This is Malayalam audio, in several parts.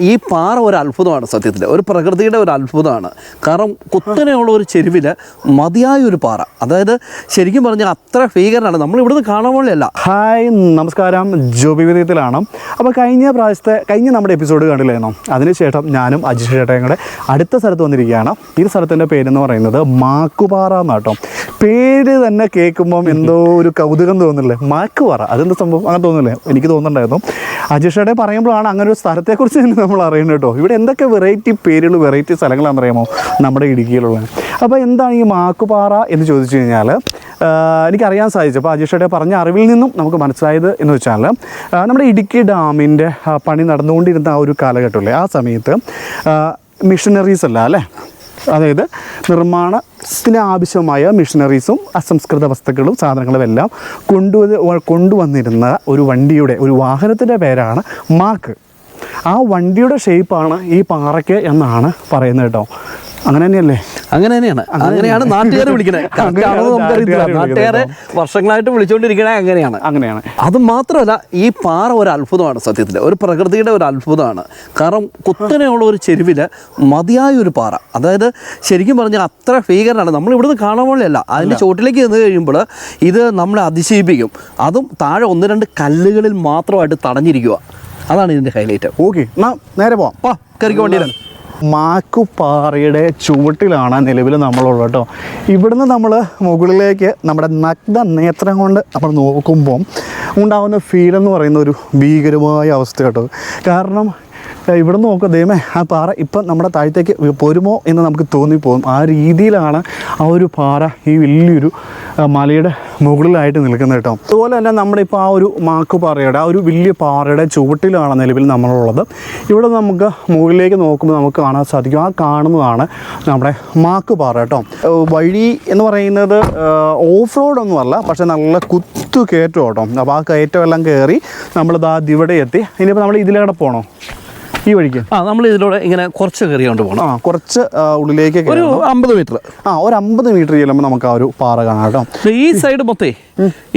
ഈ പാറ ഒരു അത്ഭുതമാണ് സത്യത്തിൽ ഒരു പ്രകൃതിയുടെ ഒരു അത്ഭുതമാണ്. കാരണം കുത്തനെയുള്ള ഒരു ചെരുവിൽ മതിയായ ഒരു പാറ. അതായത് ശരിക്കും പറഞ്ഞാൽ അത്ര ഭീകരനാണ്. നമ്മൾ ഇവിടുന്ന് കാണാൻ പോലെയല്ല. ഹായ് നമസ്കാരം. ജോബി വിധത്തിലാണ് അപ്പോൾ കഴിഞ്ഞ പ്രാവശ്യത്തെ കഴിഞ്ഞ നമ്മുടെ എപ്പിസോഡ് കണ്ടില്ലായിരുന്നോ? അതിനുശേഷം ഞാനും അജിഷ് ചേട്ടയും കൂടെ അടുത്ത സ്ഥലത്ത് വന്നിരിക്കുകയാണ്. ഈ സ്ഥലത്തിന്റെ പേരെന്ന് പറയുന്നത് മാക്കുപാറ എന്നാട്ടോ. പേര് തന്നെ കേൾക്കുമ്പം എന്തോ ഒരു കൗതുകം തോന്നില്ലേ മാക്കുവാറ അതെന്താ സംഭവം? അങ്ങനെ തോന്നില്ലേ എനിക്ക് തോന്നുന്നുണ്ടായിരുന്നു. അജിഷയുടെ പറയുമ്പോഴാണ് അങ്ങനെ ഒരു സ്ഥലത്തെക്കുറിച്ച് തന്നെ നമ്മൾ അറിയുന്നത് കേട്ടോ. ഇവിടെ എന്തൊക്കെ വെറൈറ്റി പേരുകൾ വെറൈറ്റി സ്ഥലങ്ങളാണെന്ന് അറിയാമോ? നമ്മുടെ ഇടുക്കിയിലുള്ളത് അപ്പോൾ എന്താണ് ഈ മാക്കുപാറ എന്ന് ചോദിച്ചു കഴിഞ്ഞാൽ എനിക്കറിയാൻ സാധിച്ചു. അപ്പോൾ അജീഷയുടെ പറഞ്ഞ അറിവിൽ നിന്നും നമുക്ക് മനസ്സിലായത് എന്ന് വെച്ചാൽ നമ്മുടെ ഇടുക്കി ഡാമിന്റെ പണി നടന്നുകൊണ്ടിരുന്ന ആ ഒരു കാലഘട്ടമല്ലേ ആ സമയത്ത് മിഷനറീസ് അല്ല അല്ലേ? അതായത് നിർമ്മാണത്തിന് ആവശ്യമായ മെഷീനറീസും അസംസ്കൃത വസ്തുക്കളും സാധനങ്ങളും എല്ലാം കൊണ്ടുവന്ന് കൊണ്ടുവന്നിരുന്ന ഒരു വണ്ടിയുടെ ഒരു വാഹനത്തിന്റെ പേരാണ് മാക്ക് ആ വണ്ടിയുടെ ഷേപ്പാണ് ഈ പാറയ്ക്ക് എന്നാണ് പറയുന്നത് കേട്ടോ. അങ്ങനെ തന്നെയല്ലേ? അങ്ങനെ തന്നെയാണ്. അങ്ങനെയാണ് നാട്ടുകാരെ വിളിക്കണേ. നമുക്കറിയത്തില്ല. നാട്ടുകാരെ വർഷങ്ങളായിട്ട് വിളിച്ചുകൊണ്ടിരിക്കണേ അങ്ങനെയാണ്. അങ്ങനെയാണ്. അത് മാത്രമല്ല ഈ പാറ ഒരു അത്ഭുതമാണ് സത്യത്തിൽ ഒരു പ്രകൃതിയുടെ ഒരു അത്ഭുതമാണ്. കാരണം കുത്തനെയുള്ള ഒരു ചെരുവിൽ മതിയായ ഒരു പാറ. അതായത് ശരിക്കും പറഞ്ഞാൽ അത്ര ഭീകരനാണ്. നമ്മൾ ഇവിടുന്ന് കാണാൻ പോലെയല്ല. അതിന്റെ ചോട്ടിലേക്ക് ചെന്ന് കഴിയുമ്പോൾ ഇത് നമ്മളെ അതിശയിപ്പിക്കും. അതും താഴെ ഒന്ന് രണ്ട് കല്ലുകളിൽ മാത്രമായിട്ട് തടഞ്ഞിരിക്കുക. അതാണ് ഇതിന്റെ ഹൈലൈറ്റ് ഓക്കെ നേരെ പോവാം. വണ്ടിയിലാണ് മാക്കുപാറയുടെ ചുവട്ടിലാണ് നിലവിൽ നമ്മളുള്ളത് കേട്ടോ. ഇവിടുന്ന് നമ്മൾ മുകളിലേക്ക് നമ്മുടെ നഗ്ന നേത്രം കൊണ്ട് നമ്മൾ നോക്കുമ്പം ഉണ്ടാകുന്ന ഫീൽ എന്ന് പറയുന്ന ഒരു ഭീകരമായ അവസ്ഥ കേട്ടോ. കാരണം ഇവിടെ നോക്കുക ദൈവമേ ആ പാറ ഇപ്പം നമ്മുടെ താഴത്തേക്ക് പോരുമോ എന്ന് നമുക്ക് തോന്നിപ്പോകും. ആ രീതിയിലാണ് ആ ഒരു പാറ ഈ വലിയൊരു മലയുടെ മുകളിലായിട്ട് നിൽക്കുന്നത് കേട്ടോ. അതുപോലെ തന്നെ നമ്മുടെ ഇപ്പോൾ ആ ഒരു മാക്കുപാറയുടെ ആ ഒരു വലിയ പാറയുടെ ചുവട്ടിലാണ് നിലവിൽ നമ്മളുള്ളത്. ഇവിടെ നമുക്ക് മുകളിലേക്ക് നോക്കുമ്പോൾ നമുക്ക് കാണാൻ സാധിക്കും. ആ കാണുന്നതാണ് നമ്മുടെ മാക്കുപാറ കേട്ടോ. വഴി എന്ന് പറയുന്നത് ഓഫ് റോഡ് ഒന്നുമല്ല പക്ഷേ നല്ല കുത്തു കയറ്റം കേട്ടോ. അപ്പോൾ ആ കയറ്റം എല്ലാം കയറി നമ്മളിതാ ഇവിടെ എത്തി. ഇനിയിപ്പോൾ നമ്മൾ ഇതിലൂടെ പോകണോ ഈ വഴിക്ക്? ആ നമ്മൾ ഇതിലൂടെ ഇങ്ങനെ കുറച്ച് കയറി കൊണ്ട് പോകണം ആ കുറച്ച് ഉള്ളിലേക്ക് ഒരു. അമ്പത് മീറ്റർ. ആ ഒരു അമ്പത് മീറ്റർ ചെല്ലുമ്പോൾ നമുക്ക് ആ ഒരു പാറ കാണാം കേട്ടോ. ഈ സൈഡ് മൊത്തേ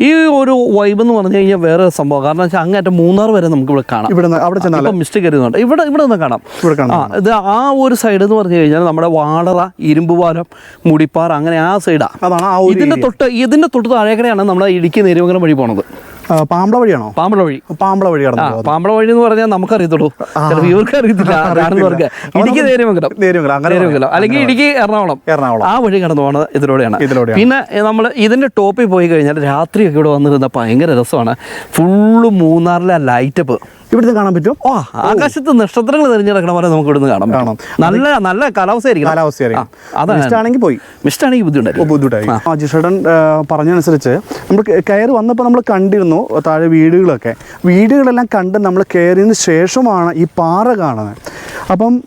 ഈ ഒരു വൈബ് എന്ന് പറഞ്ഞു കഴിഞ്ഞാൽ വേറെ സംഭവം. കാരണം വെച്ചാൽ അങ്ങേറ്റം മൂന്നാർ വരെ നമുക്ക് ഇവിടെ കാണാം. ഇവിടെ അവിടെ ചെന്നാൽ മിസ്റ്റ് കരുതുന്നുണ്ട് ഇവിടെ ഇവിടെ നിന്ന് കാണാം. ഇവിടെ കാണാം. ആ ഇത് ആ ഒരു സൈഡ് എന്ന് പറഞ്ഞു കഴിഞ്ഞാൽ നമ്മുടെ വാളറ ഇരുമ്പുപാലം മുടിപ്പാറ അങ്ങനെ ആ സൈഡാണ് അതാണ് ഇതിന്റെ തൊട്ട് ഇതിന്റെ തൊട്ട് താഴേക്കടെയാണ് നമ്മുടെ ഇടുക്കി നേരുമംഗലം വഴി പോണത്. പാമ്പള വഴിയാണോ? പാമ്പള വഴി. പാമ്പള വഴി പാമ്പള വഴി എന്ന് പറഞ്ഞാൽ നമുക്ക് അറിയത്തുള്ളൂ. ഇവർക്ക് അറിയത്തില്ല. ആണെന്നവർക്ക് ഇടുക്കി അല്ലെങ്കിൽ ഇടുക്കി എറണാകുളം. എറണാകുളം. ആ വഴി കടന്നു പോകുന്നത് ഇതിലൂടെയാണ്. ഇതിലൂടെയാണ്. പിന്നെ നമ്മൾ ഇതിന്റെ ടോപ്പിൽ പോയി കഴിഞ്ഞാൽ രാത്രിയൊക്കെ ഇവിടെ വന്നിരുന്ന ഭയങ്കര രസമാണ്. ഫുള്ള് മൂന്നാറിലെ ലൈറ്റപ്പ് ഇവിടുത്തെ കാണാൻ പറ്റും ഓ ആകാശത്ത് നക്ഷത്രങ്ങൾ തെരഞ്ഞെടുക്കണ പോലെ നമുക്ക് ഇവിടുന്ന് കാണാം. കാണാം. നല്ല നല്ല കാലാവസ്ഥയായിരിക്കും കാലാവസ്ഥയായിരിക്കും അതാണ്. ഇഷ്ടമാണെങ്കിൽ പോയി. മിസ്റ്റാണെങ്കിൽ ബുദ്ധിമുട്ടായി ബുദ്ധിമുട്ടായി ആ. ജിഷേടൻ പറഞ്ഞനുസരിച്ച് നമ്മൾ കയറി വന്നപ്പോൾ നമ്മൾ കണ്ടിരുന്നു താഴെ വീടുകളൊക്കെ. വീടുകളെല്ലാം കണ്ട് നമ്മൾ കയറിയതിന് ശേഷമാണ് ഈ പാറ കാണുന്നത്. അപ്പം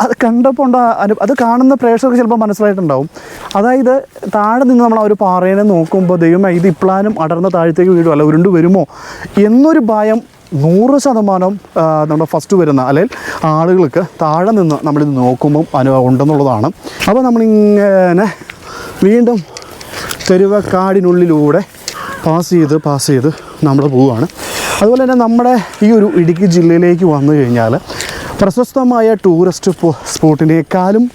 അത് കണ്ടപ്പോൾ ഉണ്ടാ അനു- അത് കാണുന്ന പ്രേക്ഷകർക്ക് ചിലപ്പോൾ മനസ്സിലായിട്ടുണ്ടാവും. അതായത് താഴെ നിന്ന് നമ്മൾ ആ ഒരു പാറേനെ നോക്കുമ്പോൾ ദൈവമേ ഇത് ഇപ്പോഴും അടർന്ന താഴത്തേക്ക് വീഴുമോ അല്ല ഉരുണ്ട് വരുമോ എന്നൊരു ഭയം നൂറ് ശതമാനം നമ്മുടെ ഫസ്റ്റ് വരുന്ന അല്ലെങ്കിൽ ആളുകൾക്ക് താഴെ നിന്ന് നമ്മളിത് നോക്കുമ്പം അനുഭവം ഉണ്ടെന്നുള്ളതാണ്. അപ്പോൾ നമ്മളിങ്ങനെ വീണ്ടും തെരുവക്കാടിനുള്ളിലൂടെ പാസ് ചെയ്ത് പാസ് ചെയ്ത് നമ്മൾ പോവുകയാണ്. അതുപോലെ തന്നെ നമ്മുടെ ഈ ഒരു ഇടുക്കി ജില്ലയിലേക്ക് വന്നു കഴിഞ്ഞാൽ പ്രശസ്തമായ ടൂറിസ്റ്റ് സ്പോ- സ്പോട്ടിനേക്കാളും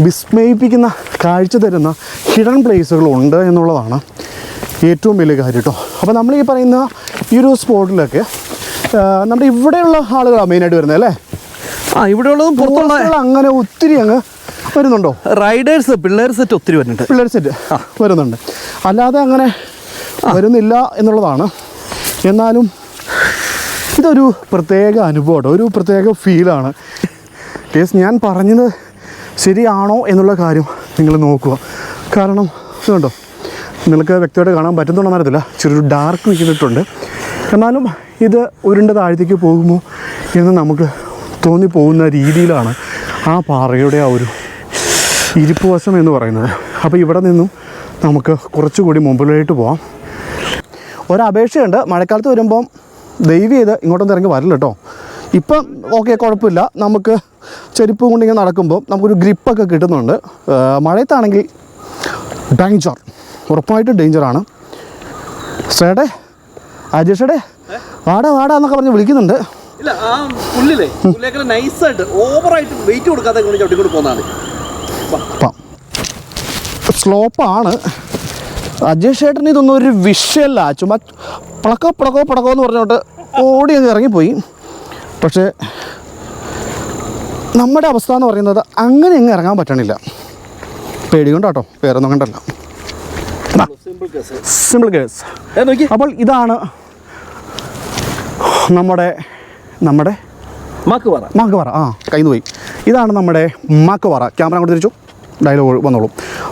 വിസ്മയിപ്പിക്കുന്ന കാഴ്ച തരുന്ന ഹിഡൻ പ്ലേസുകളുണ്ട് എന്നുള്ളതാണ് ഏറ്റവും വലിയ കാര്യം കേട്ടോ അപ്പോൾ നമ്മൾ ഈ പറയുന്ന ഈ ഒരു സ്പോട്ടിലൊക്കെ നമ്മുടെ ഇവിടെയുള്ള ആളുകളാണ് മെയിനായിട്ട് വരുന്നത് അല്ലേ? ആ ഇവിടെ ഉള്ളതും പുറത്തുള്ള അങ്ങനെ ഒത്തിരി അങ്ങ് വരുന്നുണ്ടോ? റൈഡേഴ്സ് പിള്ളേർ സെറ്റ് ഒത്തിരി വരുന്നുണ്ട്. പിള്ളേർ സെറ്റ് വരുന്നുണ്ട്. അല്ലാതെ അങ്ങനെ വരുന്നില്ല എന്നുള്ളതാണ്. എന്നാലും ഇതൊരു പ്രത്യേക അനുഭവമാണ് ഒരു പ്രത്യേക ഫീലാണ് കേസ് ഞാൻ പറഞ്ഞത് ശരിയാണോ എന്നുള്ള കാര്യം നിങ്ങൾ നോക്കുക. കാരണം ഇതുണ്ടോ? നിങ്ങൾക്ക് വ്യക്തമായിട്ട് കാണാൻ പറ്റുന്നുണ്ടെന്ന് അറിയത്തില്ല. ചെറിയൊരു ഡാർക്ക് നിൽക്കുന്നിട്ടുണ്ട് എന്നാലും ഇത് ഉരുണ്ട താഴത്തേക്ക് പോകുമോ എന്ന് നമുക്ക് തോന്നിപ്പോകുന്ന രീതിയിലാണ് ആ പാറയുടെ ആ ഒരു ഇരിപ്പ് വശം എന്ന് പറയുന്നത്. അപ്പോൾ ഇവിടെ നിന്നും നമുക്ക് കുറച്ചുകൂടി മുമ്പിലായിട്ട് പോവാം. ഒരപേക്ഷയുണ്ട് മഴക്കാലത്ത് വരുമ്പം ദൈവം ചെയ്ത് ഇങ്ങോട്ടൊന്നും ഇറങ്ങി വരില്ല കേട്ടോ. ഇപ്പം ഓക്കെ കുഴപ്പമില്ല. നമുക്ക് ചെരുപ്പ് കൊണ്ട് ഇങ്ങനെ നടക്കുമ്പോൾ നമുക്കൊരു ഗ്രിപ്പൊക്കെ കിട്ടുന്നുണ്ട്. മഴയത്താണെങ്കിൽ ഡേഞ്ചർ. ഉറപ്പായിട്ടും ഡേഞ്ചറാണ്. ശ്രേടെ അജേഷടെ? വാടാ വാടാ എന്നൊക്കെ പറഞ്ഞ് വിളിക്കുന്നുണ്ട്. ഇല്ല ആ പുല്ലില്ലേ നൈസായിട്ട് ഓവറായിട്ട് വെയിറ്റ് കൊടുക്കാതെ കൊണ്ട് ചവിട്ടിക്കൊണ്ട് പോകുന്നതാണ് സ്ലോപ്പാണ് അജേഷ് ചേട്ടന് ഇതൊന്നും ഒരു വിഷയമല്ല. ചുമ്മാ പടക്കോ പടക്കോ പടക്കോ എന്ന് പറഞ്ഞോട്ട് ഓടി അങ്ങ് ഇറങ്ങിപ്പോയി. പക്ഷേ നമ്മുടെ അവസ്ഥ എന്ന് പറയുന്നത് അങ്ങനെ അങ്ങ് ഇറങ്ങാൻ പറ്റണില്ല. പേടി കേട്ടോ വേറെ ഒന്നും കണ്ടല്ല. സിമ്പിൾ കേസ് അപ്പോൾ ഇതാണ് നമ്മുടെ നമ്മുടെ മാക്കുപാറ പറ. മാക്കുപാറ ആ കയ്യിൽ പോയി. ഇതാണ് നമ്മുടെ മാക്കുപാറ ക്യാമറ അങ്ങോട്ട് തിരിച്ചു. ഡയലോഗ് വന്നോളൂ.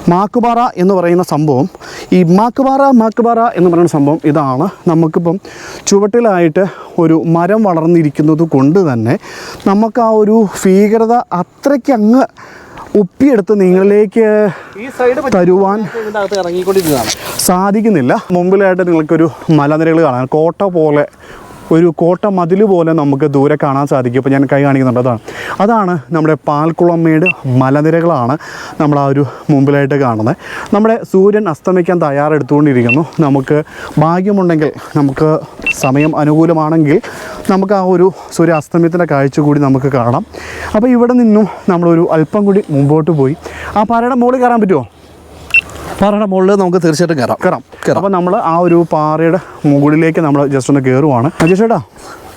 മാക്കുപാറ എന്ന് പറയുന്ന സംഭവം ഈ മാക്കുപാറ മാക്കുപാറ എന്ന് പറയുന്ന സംഭവം ഇതാണ്. നമുക്കിപ്പം ചുവട്ടിലായിട്ട് ഒരു മരം വളർന്നിരിക്കുന്നത് കൊണ്ട് തന്നെ നമുക്ക് ആ ഒരു ഭീകരത അത്രയ്ക്ക് അങ്ങ് ഒപ്പിയെടുത്ത് നിങ്ങളിലേക്ക് ഈ സൈഡ് തരുവാൻ സാധിക്കുന്നില്ല. മുമ്പിലായിട്ട് നിങ്ങൾക്കൊരു മലനിരകൾ കാണാൻ കോട്ട പോലെ ഒരു കോട്ട മതിൽ പോലെ നമുക്ക് ദൂരെ കാണാൻ സാധിക്കും. ഇപ്പോൾ ഞാൻ കൈ കാണിക്കുന്നുണ്ട്. അതാണ്. അതാണ് നമ്മുടെ പാൽക്കുളമ്മയുടെ മലനിരകളാണ് നമ്മൾ ആ ഒരു മുമ്പിലായിട്ട് കാണുന്നത്. നമ്മുടെ സൂര്യൻ അസ്തമിക്കാൻ തയ്യാറെടുത്തുകൊണ്ടിരിക്കുന്നു. നമുക്ക് ഭാഗ്യമുണ്ടെങ്കിൽ നമുക്ക് സമയം അനുകൂലമാണെങ്കിൽ നമുക്ക് ആ ഒരു സൂര്യ അസ്തമയത്തിന്റെ കാഴ്ച കൂടി നമുക്ക് കാണാം. അപ്പോൾ ഇവിടെ നിന്നും നമ്മളൊരു അല്പം കൂടി മുമ്പോട്ട് പോയി. ആ പാറയുടെ മുകളിൽ കയറാൻ പറ്റുമോ? പാറയുടെ മുകളിൽ നമുക്ക് തീർച്ചയായിട്ടും കയറാം കയറാം കയറാം. അപ്പോൾ നമ്മൾ ആ ഒരു പാറയുടെ മുകളിലേക്ക് നമ്മൾ ജസ്റ്റ് ഒന്ന് കയറുവാണ് അജേഷ് ചേട്ടാ?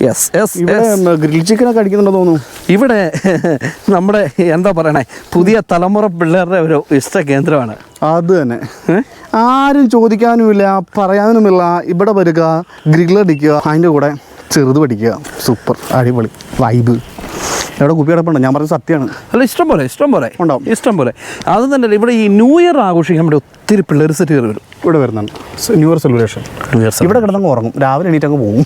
യെസ് യെസ് ഗ്രിൽ ചിക്കനൊക്കെ അടിക്കുന്നുണ്ടോ തോന്നുന്നു. ഇവിടെ നമ്മുടെ എന്താ പറയണേ പുതിയ തലമുറ പിള്ളേരുടെ ഒരു ഇഷ്ട കേന്ദ്രമാണ്. അത് തന്നെ? ആരും ചോദിക്കാനുമില്ല പറയാനുമില്ല. ഇവിടെ വരിക ഗ്രില്ലടിക്കുക അതിന്റെ കൂടെ ചെറുത് പഠിക്കുക. സൂപ്പർ അടിപൊളി വൈബ് എവിടെ കുപ്പി കിടപ്പുണ്ട്? ഞാൻ പറഞ്ഞ സത്യമാണ്. അല്ല ഇഷ്ടം പോലെ ഇഷ്ടം പോലെ. ഉണ്ടാവും. ഇഷ്ടം പോലെ. അത് തന്നെ ഇവിടെ ഈ ന്യൂ ഇയർ ആഘോഷിക്കാൻ വേണ്ടി ഒത്തിരി പിള്ളേർ സെറ്റ് കയറി വരും. ഇവിടെ വരുന്നുണ്ട്. New year celebration new year ഇവിടെ കിടന്നങ്ങ് ഉറങ്ങും. രാവിലെ എണീറ്റ് അങ്ങ് പോകും.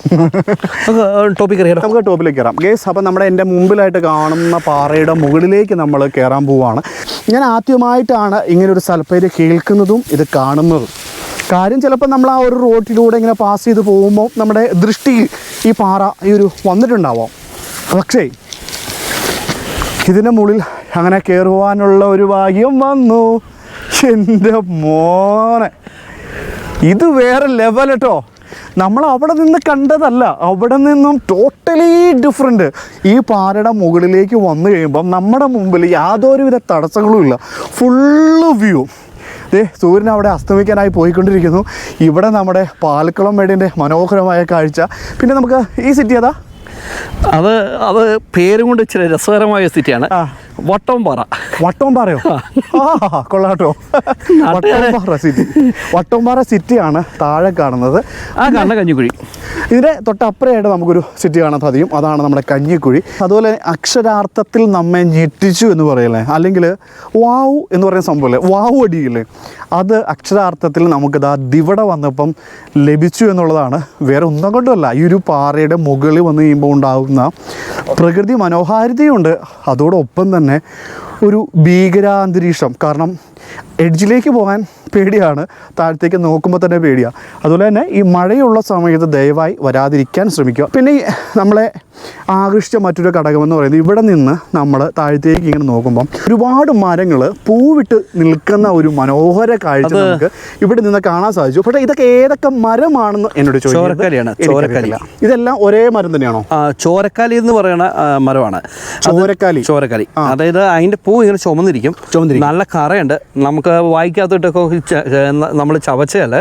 ടോപ്പിക്ക് അറിയാം നമുക്ക് ടോപ്പിലേക്ക് കയറാം. ഗേസ് അപ്പം നമ്മുടെ എന്റെ മുമ്പിലായിട്ട് കാണുന്ന പാറയുടെ മുകളിലേക്ക് നമ്മൾ കയറാൻ പോവുകയാണ് ഞാൻ ആദ്യമായിട്ടാണ് ഇങ്ങനെ ഒരു സ്ഥലപ്പേര് കേൾക്കുന്നതും ഇത് കാണുന്നതും. കാര്യം ചിലപ്പോൾ നമ്മൾ ആ ഒരു റോട്ടിലൂടെ ഇങ്ങനെ പാസ് ചെയ്ത് പോകുമ്പോൾ നമ്മുടെ ദൃഷ്ടിയിൽ ഈ പാറ ഈ ഒരു വന്നിട്ടുണ്ടാവാം. പക്ഷേ ഇതിന്റെ മുകളിൽ അങ്ങനെ കയറുവാനുള്ള ഒരു ഭാഗ്യം വന്നു. എന്റെ മോനെ. ഇത് വേറെ ലെവൽ കേട്ടോ നമ്മൾ അവിടെ നിന്ന് കണ്ടതല്ല അവിടെ നിന്നും ടോട്ടലി ഡിഫറെന്റ് ഈ പാറയുടെ മുകളിലേക്ക് വന്നു കഴിയുമ്പം നമ്മുടെ മുമ്പിൽ യാതൊരുവിധ തടസ്സങ്ങളും ഇല്ല. ഫുള്ള് വ്യൂ ദേ സൂര്യൻ അവിടെ അസ്തമിക്കാനായി പോയിക്കൊണ്ടിരിക്കുന്നു. ഇവിടെ നമ്മുടെ പാലക്കുളം മേടിന്റെ മനോഹരമായ കാഴ്ച. പിന്നെ നമുക്ക് ഈ സിറ്റി ഏതാ? അത് അത് പേരും കൊണ്ട് ഇച്ചിരി രസകരമായ സ്ഥിതിയാണ്. വട്ടംപാറ. വട്ടോംപാറയോ? ആ. കൊള്ളാട്ടോ വട്ടോംപാറ സിറ്റി. വട്ടോംപാറ സിറ്റിയാണ് താഴെ കാണുന്നത്. ആ കാണുന്ന കഞ്ഞിക്കുഴി. ഇതിന്റെ തൊട്ടപ്പുറയായിട്ട് നമുക്കൊരു സിറ്റി കാണാൻ സാധിക്കും. അതാണ് നമ്മുടെ കഞ്ഞിക്കുഴി. അതുപോലെ അക്ഷരാർത്ഥത്തിൽ നമ്മെ ഞെട്ടിച്ചു എന്ന് പറയല്ലേ? അല്ലെങ്കിൽ വാവു എന്ന് പറയുന്ന സംഭവമല്ലേ വാവു അടിയില്ലേ? അത് അക്ഷരാർത്ഥത്തിൽ നമുക്കിത് ആ ദിവട വന്നപ്പം ലഭിച്ചു എന്നുള്ളതാണ്. വേറെ ഒന്നും കൊണ്ടുമല്ല ഈ ഒരു പാറയുടെ മുകളിൽ വന്ന് കഴിയുമ്പോൾ ഉണ്ടാകുന്ന പ്രകൃതി മനോഹാരിതയുണ്ട്. അതോടൊപ്പം തന്നെ है। ഒരു ഭീകരാന്തരീക്ഷം. കാരണം എഡ്ജിലേക്ക് പോകാൻ പേടിയാണ് താഴത്തേക്ക് നോക്കുമ്പോൾ തന്നെ പേടിയാണ് അതുപോലെ തന്നെ ഈ മഴയുള്ള സമയത്ത് ദയവായി വരാതിരിക്കാൻ ശ്രമിക്കുക. പിന്നെ നമ്മളെ ആകർഷിച്ച മറ്റൊരു ഘടകമെന്ന് പറയുന്നത് ഇവിടെ നിന്ന് നമ്മൾ താഴത്തേക്ക് ഇങ്ങനെ നോക്കുമ്പം ഒരുപാട് മരങ്ങൾ പൂവിട്ട് നിൽക്കുന്ന ഒരു മനോഹര കാഴ്ച നമുക്ക് ഇവിടെ നിന്ന് കാണാൻ സാധിച്ചു. പക്ഷേ ഇതൊക്കെ ഏതൊക്കെ മരമാണെന്ന് എന്നോട് ചോദിക്കുന്നത് ഇതെല്ലാം ഒരേ മരം തന്നെയാണോ? ചോരക്കാലി എന്ന് പറയുന്ന മരമാണ്. ചോരക്കാലി. ചോരക്കാലി അതായത് അതിന്റെ പൂ ഇങ്ങനെ ചുമന്നിരിക്കും. ചുമന്നിരിക്കും. നല്ല കറയുണ്ട്. നമുക്ക് വായിക്കാത്തോട്ടൊക്കെ നമ്മൾ ചവച്ചാൽ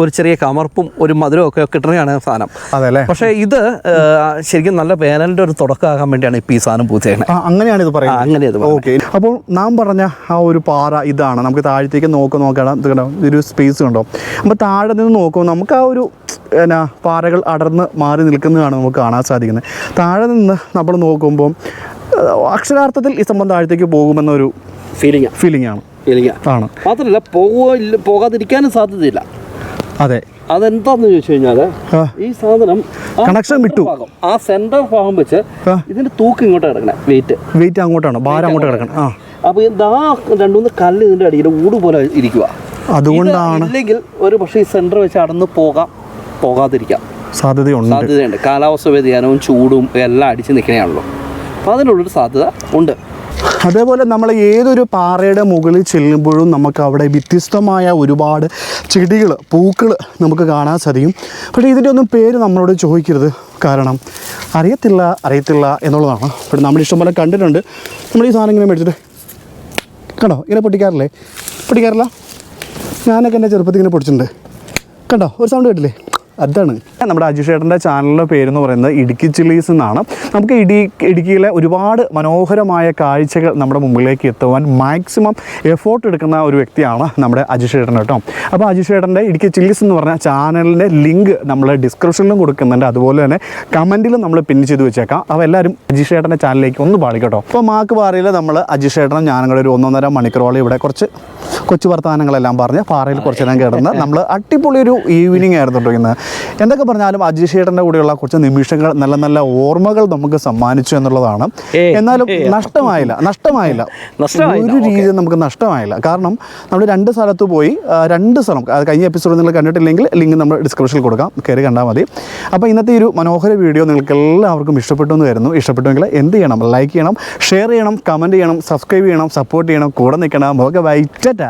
ഒരു ചെറിയ കമർപ്പും ഒരു മധുരവും ഒക്കെ കിട്ടുന്നതാണ് സാധനം. അതെ പക്ഷെ പക്ഷേ ഇത് ശരിക്കും നല്ല വേനലിന്റെ ഒരു തുടക്കമാകാൻ വേണ്ടിയാണ് ഇപ്പൊ ഈ സാധനം പൂ ചെയ്യുന്നത്. അങ്ങനെയാണ് ഇത് പറയുന്നത്. അങ്ങനെ ഇത്. ഓക്കെ. അപ്പോൾ നാം പറഞ്ഞ ആ ഒരു പാറ ഇതാണ്. നമുക്ക് താഴത്തേക്ക് നോക്കി നോക്കണം. ഒരു സ്പേസ് കണ്ടോ? അപ്പോൾ താഴെ നിന്ന് നോക്കുമ്പോൾ നമുക്ക് ആ ഒരു എന്നാ പാറകൾ അടർന്ന് മാറി നിൽക്കുന്നതാണ് നമുക്ക് കാണാൻ സാധിക്കുന്നത്. താഴെ നിന്ന് നമ്മൾ നോക്കുമ്പോൾ അക്ഷരാർത്ഥത്തിൽ ഈ സംബന്ധം താഴത്തേക്ക് പോകുമെന്നൊരു ഫീലിംഗ് ഫീലിംഗ് ആണ്. ഫീലിംഗ് ആണ്. മാത്രമല്ല പോകുവോ ഇല്ല പോകാതിരിക്കാനും സാധ്യതയില്ല. അതെ. അതെന്താന്ന് ചോദിച്ചു കഴിഞ്ഞാൽ. ഈ സാധനം കണക്ഷൻ വിട്ടു. ആ സെന്റർ ഭാഗം വെച്ച്. ഇതിന്റെ തൂക്ക് ഇങ്ങോട്ട് കിടക്കണേ വെയിറ്റ് വെയിറ്റ് അങ്ങോട്ടാണ്. ഭാരം അങ്ങോട്ട് കിടക്കണം. ആ അപ്പൊ ഇതാ രണ്ടുമൂന്ന് കല്ല് ഇതിന്റെ അടിയിൽ ഊട് പോലെ ഇരിക്കുക അതുകൊണ്ടാണ് ഇല്ലെങ്കിൽ ഒരു പക്ഷേ ഈ സെന്റർ വെച്ച് അടന്ന് പോകാം പോകാതിരിക്കാം. സാധ്യതയുണ്ട്. സാധ്യതയുണ്ട്. കാലാവസ്ഥ വ്യതിയാനവും ചൂടും എല്ലാം അടിച്ച് നിൽക്കണയാണല്ലോ അതിനുള്ളൊരു സാധ്യത ഉണ്ട്. അതേപോലെ നമ്മൾ ഏതൊരു പാറയുടെ മുകളിൽ ചെല്ലുമ്പോഴും നമുക്ക് അവിടെ വ്യത്യസ്തമായ ഒരുപാട് ചെടികൾ പൂക്കൾ നമുക്ക് കാണാൻ സാധിക്കും. പക്ഷേ ഇതിന്റെ ഒന്നും പേര് നമ്മളോട് ചോദിക്കരുത്. കാരണം അറിയത്തില്ല അറിയത്തില്ല എന്നുള്ളതാണ്. ഇവിടെ നമ്മൾ ഇഷ്ടംപോലെ കണ്ടിട്ടുണ്ട്. നമ്മൾ ഈ സാധനം ഇങ്ങനെ മേടിച്ചിട്ട് കണ്ടോ? ഇങ്ങനെ പൊട്ടിക്കാറില്ലേ? പൊട്ടിക്കാറില്ല? ഞാനൊക്കെ എന്റെ ചെറുപ്പത്തിൽ ഇങ്ങനെ പൊടിച്ചിട്ടുണ്ട്. കണ്ടോ? ഒരു സൗണ്ട് കേട്ടില്ലേ? അതാണ്. നമ്മുടെ അജിഷേട്ടന്റെ ചാനലിന്റെ പേരെന്ന് പറയുന്നത് ഇടുക്കി ചില്ലീസ് എന്നാണ്. നമുക്ക് ഇടി ഇടുക്കിയിലെ ഒരുപാട് മനോഹരമായ കാഴ്ചകൾ നമ്മുടെ മുമ്പിലേക്ക് എത്തുവാൻ മാക്സിമം എഫോർട്ട് എടുക്കുന്ന ഒരു വ്യക്തിയാണ് നമ്മുടെ അജിഷേട്ടൻ കേട്ടോ. അപ്പോൾ അജിഷേട്ടന്റെ ഇടുക്കി ചില്ലീസ് എന്ന് പറഞ്ഞ ചാനലിന്റെ ലിങ്ക് നമ്മൾ ഡിസ്ക്രിപ്ഷനിലും കൊടുക്കുന്നുണ്ട്. അതുപോലെ തന്നെ കമന്റിലും നമ്മൾ പിൻ ചെയ്ത് വെച്ചേക്കാം. അപ്പോൾ എല്ലാവരും അജിഷേട്ടന്റെ ചാനലിലേക്ക് ഒന്ന് പാളിക്കട്ടോ അപ്പോൾ മാക്ക് പാറയിൽ നമ്മൾ അജിഷേട്ടനും ഞാനും കൂടെ ഒന്നൊന്നര മണിക്കൂറോളം ഇവിടെ കുറച്ച് കൊച്ചു വർത്തമാനങ്ങളെല്ലാം പറഞ്ഞ് പാറയിൽ കുറച്ച് നേരം കിടന്ന് നമ്മൾ അടിപൊളി ഒരു ഈവനിങ് ആയിരുന്നു ഇന്ന്. എന്തൊക്കെ പറഞ്ഞാലും അജിഷേട്ടന്റെ കൂടെയുള്ള കുറച്ച് നിമിഷങ്ങൾ നല്ല നല്ല ഓർമ്മകൾ നമുക്ക് സമ്മാനിച്ചു എന്നുള്ളതാണ്. എന്നാലും നഷ്ടമായില്ല നഷ്ടമായില്ല. ഒരു രീതിയിൽ നമുക്ക് നഷ്ടമായില്ല. കാരണം നമ്മൾ രണ്ട് സ്ഥലത്ത് പോയി രണ്ട് സ്ഥലം അത് കഴിഞ്ഞ എപ്പിസോഡ് നിങ്ങൾ കണ്ടിട്ടില്ലെങ്കിൽ ലിങ്ക് നമ്മൾ ഡിസ്ക്രിപ്ഷനിൽ കൊടുക്കാം കയറി കണ്ടാൽ മതി. അപ്പോൾ ഇന്നത്തെ ഒരു മനോഹര വീഡിയോ നിങ്ങൾക്ക് എല്ലാവർക്കും ഇഷ്ടപ്പെട്ടു എന്ന് വരുന്നു ഇഷ്ടപ്പെട്ടുവെങ്കിൽ എന്ത് ചെയ്യണം? ലൈക്ക് ചെയ്യണം ഷെയർ ചെയ്യണം കമന്റ് ചെയ്യണം സബ്സ്ക്രൈബ് ചെയ്യണം സപ്പോർട്ട് ചെയ്യണം കൂടെ നിൽക്കണം. Okay bye Tata